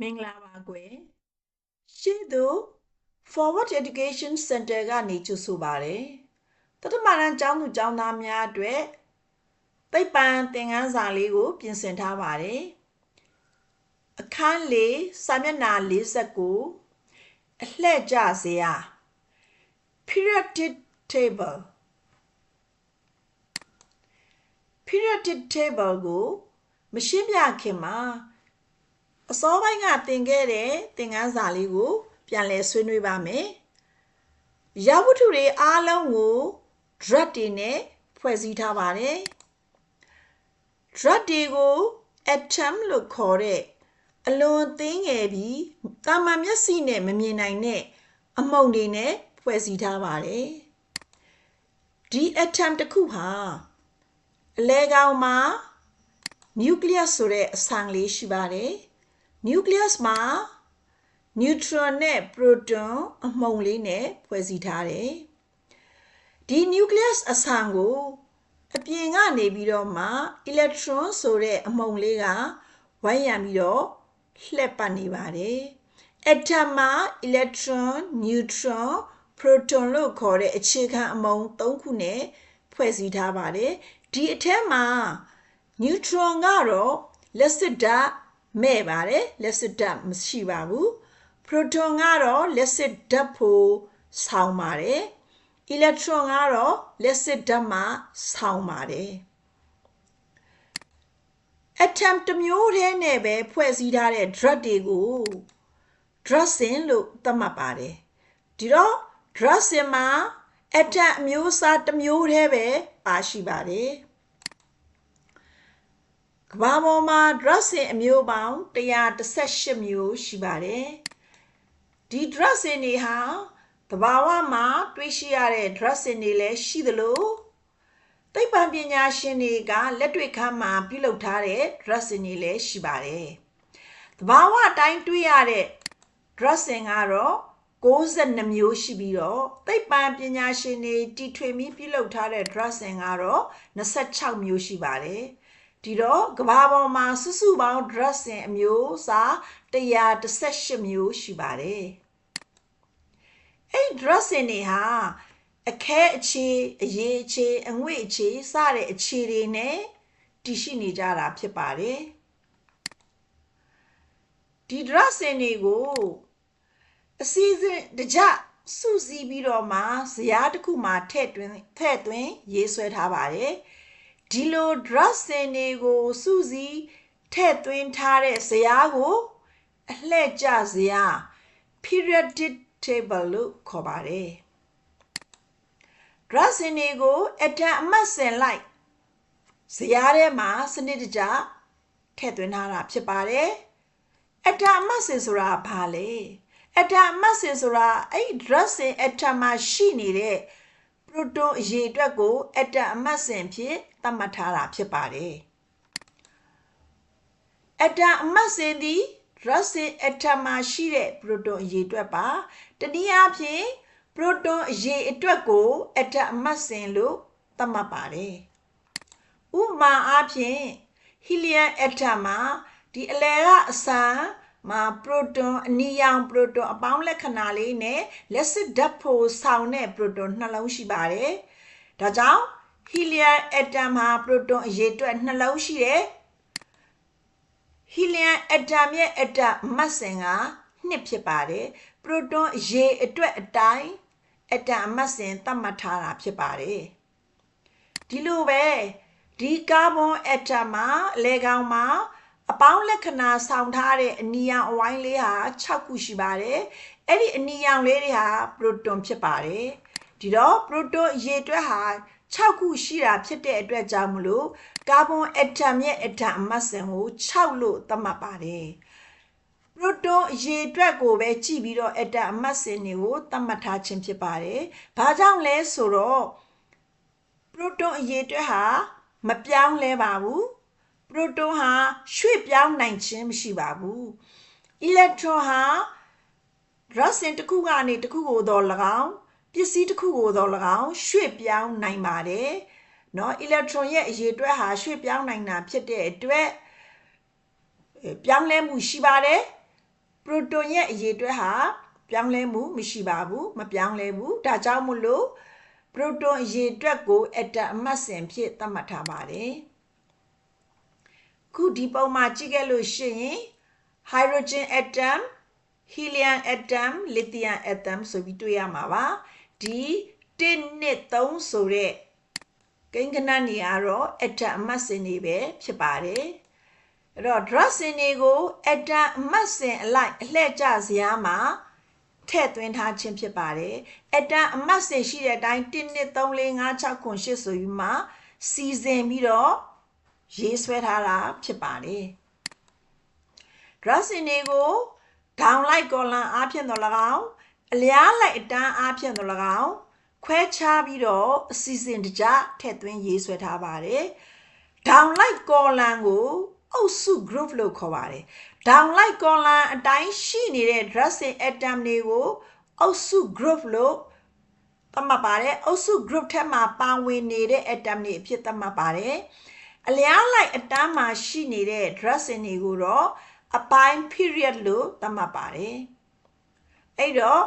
မင်္ဂလာပါကွယ်ရှေ့သို့ Forward Education Center ကနေကြိုဆိုပါရယ်တတမရန်ကျောင်းသူကျောင်းသားများအတွက်သိပ္ပံသင်ခန်းစာလေးကို ပြင်ဆင်ထားပါတယ်အခန်းလေးစာမျက်နှာ49အလှည့်ကျစရာ periodic table periodic table ကို မရှင်းပြခင်မှာ အစောပိုင်းကသင်ခဲ့တဲ့သင်ခန်းစာလေးကို ပြန်လည်ဆွေးနွေးပါမယ်။ရဝတ္ထုတွေအားလုံးကို drug တွေနဲ့ဖွဲ့စည်းထားပါတယ်။ drug တွေကို atom လို့ခေါ်တဲ့အလွန်သင်းငယ်ပြီးတာမန်မျက်စိနဲ့မမြင်နိုင်တဲ့အမှုန်တွေနဲ့ဖွဲ့စည်းထားပါတယ်။ဒီ atom တစ်ခုဟာအလဲကောင်မှာ nucleus ဆိုတဲ့အဆန်လေးရှိပါတယ်။ nucleus မှာ neutron နဲ့ proton အမှုန်လေးနဲ့ဖွဲ့စည်းထားတယ်ဒီ nucleus အဆန်ကိုအပြင်ကနေပြီးတော့မှ electron ဆိုတဲ့အမှုန်လေးကဝိုင်းရံပြီးတော့လှည့်ပတ်နေပါတယ် atom မှာ electron neutron proton လို့ခေါ်တဲ့အခြေခံအမှုန်၃ခုနဲ့ဖွဲ့စည်းထားပါတယ်ဒီအထက်မှာ neutron ကတော့လက်စစ်ဓာတ် မဲ့ပါတယ်လက်စစ်ဓာတ်မရှိပါဘူး proton ကတော့လက်စစ်ဓာတ်ဖို့ဆောင်းပါတယ် electron ကတော့လက်စစ်ဓာတ်မှဆောင်းပါတယ် atom တစ်မျိုးတည်းနဲ့ပဲဖွဲ့စည်းထားတဲ့ drug တွေကို drusin လို့သတ်မှတ်ပါတယ်ဒီတော့ drusin မှာ atom အမျိုးအစားတစ်မျိုးတည်းပဲပါရှိပါတယ် ကမ္ဘာပေါ်မှာ drug စင်အမျိုးပေါင်း118မျိုးရှိပါတယ်ဒီ drug စင်တွေဟာတဘာဝမှာတွေ့ရှိရတဲ့ drug စင်တွေလည်းရှိသလိုသိပ္ပံပညာရှင်တွေကလက်တွေ့ခန်းမှာပြုလုပ်ထားတဲ့ drug စင်တွေလည်းရှိပါတယ်တဘာဝအတိုင်းတွေ့ရတဲ့ drug စင်ကတော့62မျိုးရှိပြီးတော့သိပ္ပံပညာရှင်တွေတီထွင်ပြီးပြုလုပ်ထားတဲ့ drug စင်ကတော့26မျိုးရှိပါတယ်။ ဒီတော့ကဘာပေါ်မှာစုစုပေါင်း dressing အမျိုးအစား118မျိုးရှိပါတယ်အဲ့ dressing တွေဟာအခဲအခြေအရေးအခြေအငွေ့အခြေစတဲ့အခြေတွေနဲ့တည်ရှိနေကြတာဖြစ်ပါတယ်ဒီ dressing တွေကိုအစည်းအဝေးတကြစုစည်းပြီးတော့မှဇရာတစ်ခုမှာထည့်သွင်းထည့်သွင်းရေးဆွဲထားပါတယ်။ ဒီလို drug စင်တွေကိုစုစည်းထည့်သွင်းထားတဲ့ဇယားကို အလှည့်ကျဇယား periodic table လို့ခေါ်ပါတယ် drug စင်တွေကို အတန်အမှတ်စင်လိုက်ဇယားထဲမှာစနစ်တကျထည့်သွင်းထားတာဖြစ်ပါတယ်အတန်အမှတ်စင်ဆိုတာဘာလဲအတန်အမှတ်စင်ဆိုတာအဲ့ drug စင်အတန်မှာရှိနေတဲ့ proton အရေအတွက်ကိုအတန်အမှတ်စင်ဖြစ်သတ်မှတ်ထားတာဖြစ်ပါတယ်အတန်အမှတ်စင်သည် Russell atom မှာရှိတဲ့ proton အရေအတွက်ပါတနည်းအားဖြင့် proton အရေအတွက်ကို atom အမှတ်စင်လို့သတ်မှတ်ပါတယ်ဥပမာအားဖြင့် helium atom မှာဒီအလယ်ကအစမ်း မှာ proton အနီရောင် proton အပေါင်းလက္ခဏာလေးနဲ့လက်စစ်ဓာတ်ဖို့ဆောင်တဲ့ proton နှလုံးရှိပါတယ်ဒါကြောင့် helium atom မှာ proton အရေအတွက်နှလုံးရှိတယ် helium atom ရဲ့ atom မတ်စင်က2ဖြစ်ပါတယ် proton အရေအတွက်အတိုင်း atom အမတ်စင်သတ်မှတ်ထားတာဖြစ်ပါတယ်ဒီလိုပဲဒီကာဗွန် atom မှာအလဲကောင်မှာ အပေါင်းလက္ခဏာဆောင်ထားတဲ့အနီရောင်အဝိုင်းလေးဟာ6ခုရှိပါတယ်အဲ့ဒီအနီရောင်လေးတွေဟာ proton ဖြစ်ပါတယ်ဒီတော့ proton အရေအတွက်ဟာ6ခုရှိတာဖြစ်တဲ့အတွက်ကြောင့်မလို့ကာဗွန်အက်တမ်ရဲ့အက်တမ်အမတ်စင်ကို6လို့သတ်မှတ်ပါတယ်ပရိုတွန်အရေအတွက်ကိုပဲကြည့်ပြီးတော့အက်တမ်အမတ်စင်တွေကိုသတ်မှတ်ထားခြင်းဖြစ်ပါတယ်။ဘာကြောင့်လဲဆိုတော့ပရိုတွန်အရေအတွက်ဟာမပြောင်းလဲပါဘူး။ ပရိုတွန်ဟာရွှေ့ပြောင်းနိုင်ခြင်းမရှိပါဘူး။အီလက်ထရွန်ဟာဒရစင်တစ်ခုကနေတစ်ခုကိုတော့၎င်းပစ္စည်းတစ်ခုကိုတော့၎င်းရွှေ့ပြောင်းနိုင်ပါတယ်เนาะ electron ရဲ့အရေးအတွက်ဟာရွှေ့ပြောင်းနိုင်တာဖြစ်တဲ့အတွက်ပြောင်းလဲမှုရှိပါတယ် ပရိုတွန်ရဲ့အရေးအတွက်ဟာပြောင်းလဲမှုမရှိပါဘူးမပြောင်းလဲဘူးဒါကြောင့်မို့လို့ပရိုတွန်အရေးအတွက်ကိုအက်တမ်အမှတ်စဉ်ဖြစ်သတ်မှတ်ထားပါတယ် ခုဒီပုံမှာကြည့်ခဲ့လို့ရှိရင် hydrogen atom helium atom lithium atom ဆိုပြီးတွေ့ရမှာပါဒီ1နဲ့3ဆိုတဲ့ကိန်းဂဏနေရာတော့ atom အမှတ်စဉ်တွေပဲဖြစ်ပါတယ်အဲ့တော့ drug စဉ်တွေကို atom အမှတ်စဉ်အလိုက်အလှည့်ကျစရာမှာထည့်သွင်းထားခြင်းဖြစ်ပါတယ်အတန်အမှတ်စဉ်ရှိတဲ့အတိုင်း1 2 3 4 5 6 9 8ဆိုပြီးမှစီစဉ်ပြီးတော့ ရေးဆွဲထားတာဖြစ်ပါတယ် dressing တွေကို downlight column အားဖြင့်တော့၎င်းအလျားလိုက်အတန်းအားဖြင့်တော့၎င်းခွဲခြားပြီးတော့အစီအစဉ်တကြထည့်သွင်းရေးဆွဲထားပါတယ် downlight column ကိုအုပ်စု group လို့ခေါ်ပါတယ် downlight column အတိုင်းရှိနေတဲ့ dressing atom တွေကိုအုပ်စု group လို့သတ်မှတ်ပါတယ်အုပ်စု group ထက်မှာပါဝင်နေတဲ့ atom တွေအဖြစ်သတ်မှတ်ပါတယ် အလျားလိုက်အတန်းမှာရှိနေတဲ့ dressing တွေကိုတော့အပိုင်း period လို့သတ်မှတ်ပါတယ်အဲ့တော့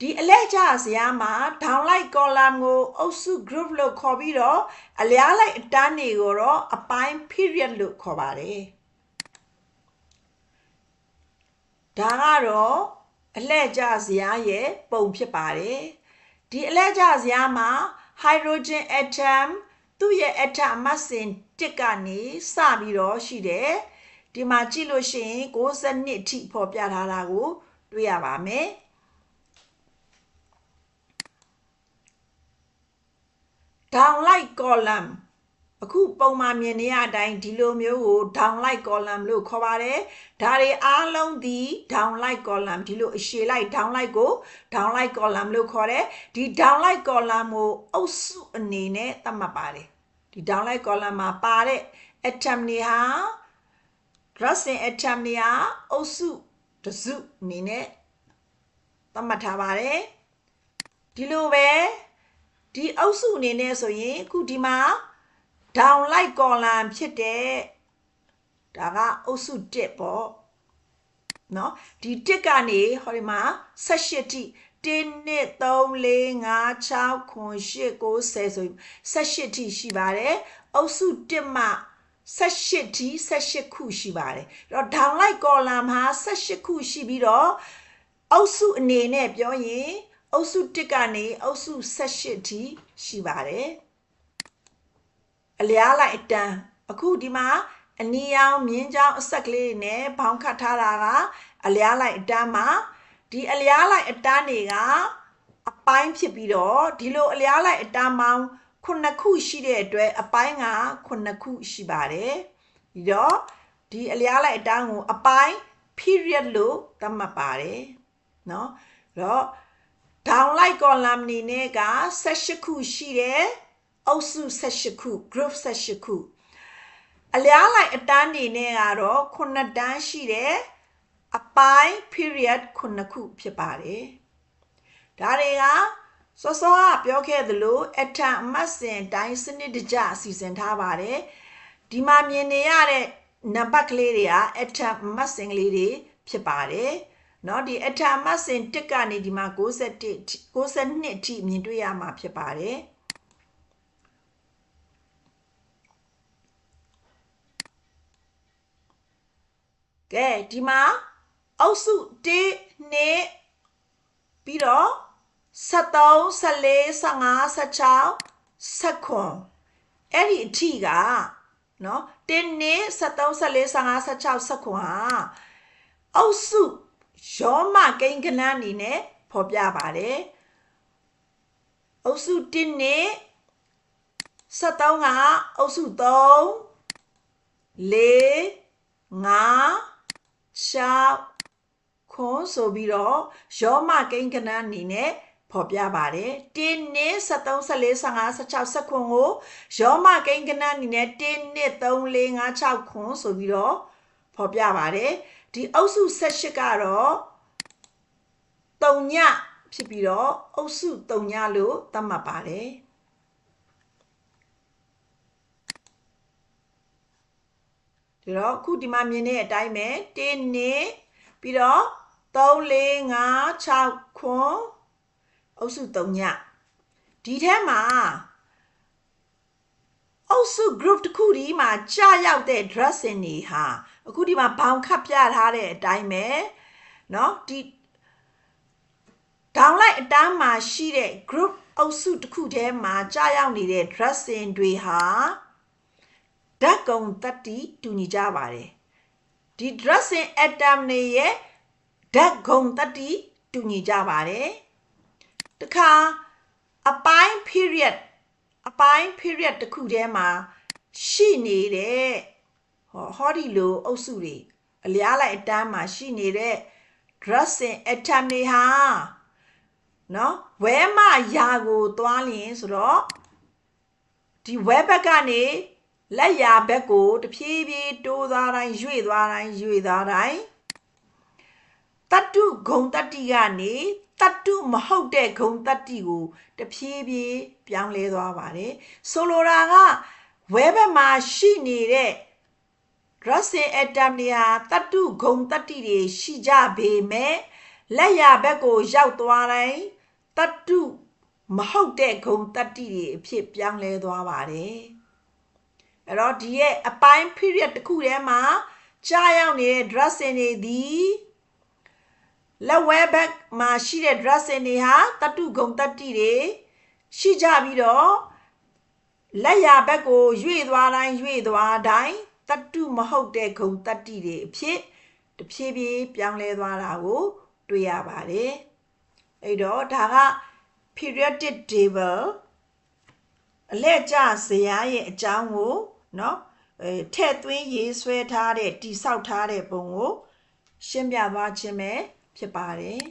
ဒီအလဲကျစရာမှာ downlight column ကိုအုပ်စု group လို့ခေါ်ပြီးတော့အလျားလိုက်အတန်းတွေကိုတော့အပိုင်း period လို့ခေါ်ပါတယ်ဒါကတော့အလှည့်ကျစရာရဲ့ပုံဖြစ်ပါတယ်ဒီအလှည့်ကျစရာမှာ hydrogen atom သူ့ရဲ့ atom အမတ်စဉ်1ကနေစပြီးတော့ရှိတယ်ဒီမှာကြည့်လို့ရှိရင်62အထိဖော်ပြထားတာကို တွေ့ရပါမယ် downlight column အခုပုံမှန်မြင်နေရတိုင်းဒီလိုမျိုးကို downlight column လို့ခေါ်ပါတယ်ဒါတွေအားလုံးဒီ downlight column ဒီလိုအရှည်လိုက် downlight ကို downlight column လို့ခေါ်တယ်ဒီ downlight column ကိုအုပ်စုအနေနဲ့သတ်မှတ်ပါတယ်ဒီ downlight column မှာပါတဲ့ atom တွေဟာ Russell atom တွေဟာအုပ်စုတစုအနေနဲ့သတ်မှတ်ထားပါတယ်ဒီလိုပဲဒီအုပ်စုအနေနဲ့ဆိုရင်အခုဒီမှာ downlight column ဖြစ်တဲ့ဒါကအုပ်စု1ပေါ့နော်ဒီ1ကနေဟောဒီမှာ18တိ1 2 3 4 5 6 9 8 9 10ဆို18တိရှိပါတယ်အုပ်စု1မှ18တိ18ခုရှိပါတယ်အဲ့တော့ downlight column မှာ18ခုရှိပြီးတော့အုပ်စုအနေနဲ့ပြောရင်အုပ်စု1ကနေအုပ်စု18ထိရှိပါတယ် အလျားလိုက်အတန်းအခုဒီမှာအနီရောင်မြင်းချောင်းအဆက်ကလေးတွေနဲ့ဘောင်းခတ်ထားတာကအလျားလိုက်အတန်းမှာဒီအလျားလိုက်အတန်းတွေကအပိုင်းဖြစ်ပြီးတော့ဒီလိုအလျားလိုက်အတန်းမောင်းခုနှစ်ခုရှိတဲ့အတွက်အပိုင်းကခုနှစ်ခုရှိပါတယ်ပြီးတော့ဒီအလျားလိုက်အတန်းကိုအပိုင်း period လို့သတ်မှတ်ပါတယ်เนาะအဲ့တော့ downlight column နေနဲ့က18ခုရှိတယ် အုပ်စု18ခု group 18ခုအလျားလိုက်အတန်းနေနဲ့ကတော့9တန်းရှိတယ်အပိုင်း period 9ခုဖြစ်ပါတယ်ဒါတွေကစောစောကပြောခဲ့သလိုအထံအမှတ်စဉ်တိုင်းစနစ်တကျအစီအစဉ်ထားပါတယ်ဒီမှာမြင်နေရတဲ့နံပါတ်ကလေးတွေကအထံအမှတ်စဉ်ကလေးတွေဖြစ်ပါတယ်เนาะဒီအထမတ်စင်1ကနေဒီမှာ61 62အထိမြင်တွေ့ရမှာဖြစ်ပါတယ် ကဲဒီမှာအုပ်စု1 2ပြီးတော့73 74 56 79အဲ့ဒီအထိကနော်1 2 73 74 56 79ဟာအုပ်စုရောမကိန်းကဏ္ဍအနေနဲ့ဖော်ပြပါတယ်အုပ်စု1နဲ့73ကအုပ်စု3 4 5 6ခွန်ဆိုပြီးတော့ရောမကိန်းကနန်းအနေနဲ့ဖော်ပြပါတယ်1နှစ်73 14 15 16 19ကိုရောမကိန်းကနန်းအနေနဲ့1နှစ်3 4 5 6ခွန်ဆိုပြီးတော့ဖော်ပြပါတယ်ဒီအုပ်စု78ကတော့တုံညဖြစ်ပြီးတော့အုပ်စုတုံညလို့သတ်မှတ်ပါတယ် ဒီတော့အခုဒီမှာမြင်တဲ့အတိုင်းပဲတင်းနစ်ပြီးတော့ 3 4 5 6ခွန်အုပ်စု3ညဒီထဲမှာအုပ်စု group တစ်ခုဒီမှာကြာရောက်တဲ့ dressing တွေဟာအခုဒီမှာဘောင်ခတ်ပြထားတဲ့အတိုင်းပဲเนาะဒီ downline အတန်းမှာရှိတဲ့ group အုပ်စုတစ်ခုထဲမှာကြာရောက်နေတဲ့ dressing တွေဟာ ဓာတ်ကုံတတိတူညီကြပါတယ်ဒီ dressing atom တွေရဲ့ဓာတ်ဂုံတတိတူညီကြပါတယ်တခါအပိုင်း period အပိုင်း period တစ်ခုထဲမှာရှိနေတဲ့ဟောဟောဒီလိုအုပ်စုတွေအလျားလိုက်အတန်းမှာရှိနေတဲ့ dressing atom တွေဟာနော်ဝဲမရာကိုသွားလျင်ဆိုတော့ဒီဝဲဘက်ကနေ လက်ရာဘက်ကိုတဖြည်းဖြည်းတိုးသွားတိုင်းရွေ့သွားတိုင်းရွေ့သွားတိုင်းတတုဂုံတတိကနေတတုမဟုတ်တဲ့ဂုံတတိကိုတဖြည်းဖြည်းပြောင်းလဲသွားပါတယ်ဆိုလိုတာကဝဲဘက်မှာရှိနေတဲ့ Russell atom တွေဟာတတုဂုံတတိတွေရှိကြပေမဲ့လက်ရဘက်ကိုရောက်သွားတိုင်းတတုမဟုတ်တဲ့ဂုံတတိတွေအဖြစ်ပြောင်းလဲသွားပါတယ် အဲ့တော့ဒီရဲ့အပိုင်း period တစ်ခုထဲမှာကြာရောက်နေတဲ့ dressing တွေသည်လက်ဝဲဘက်မှာရှိတဲ့ dressing တွေဟာတတုဂုံတတိတွေရှိကြပြီးတော့လက်ရဘက်ကိုရွေ့သွားတိုင်းရွေ့သွားတိုင်းတတုမဟုတ်တဲ့ဂုံတတိတွေအဖြစ်တဖြည်းဖြည်းပြောင်းလဲသွားတာကိုတွေ့ရပါတယ်အဲ့တော့ဒါက periodic table အလက်ကျဇယားရဲ့အကြောင်းကို နော်အဲထဲ့သွင်းရေးဆွဲထားတဲ့တိဆောက်ထားတဲ့ပုံကို ရှင်းပြသွားခြင်းပဲဖြစ်ပါတယ်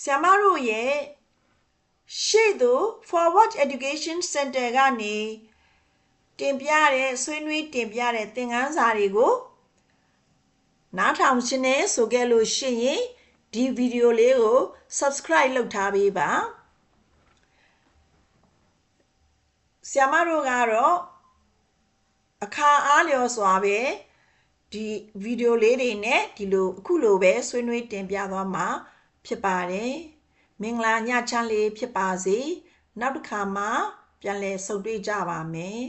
ဆရာမတို့ရဲ့ရှေ့သို့ forward education center ကနေတင်ပြတဲ့ဆွေးနွေးတင်ပြတဲ့သင်ခန်းစာတွေကိုနားထောင်ခြင်းနဲ့ဆိုခဲ့လို့ရှိရင်ဒီဗီဒီယိုလေးကို subscribe လုပ်ထားပေးပါ ဆ iam မတို့ကတော့အခါအားလျော်စွာပဲဒီဗီဒီယိုလေးတွေနဲ့ဒီလိုအခုလိုပဲဆွေးနွေးတင်ပြသွားမှာဖြစ်ပါတယ်မင်္ဂလာညချမ်းလေးဖြစ်ပါစေနောက်တစ်ခါမှပြန်လည်ဆုံတွေ့ကြပါမယ်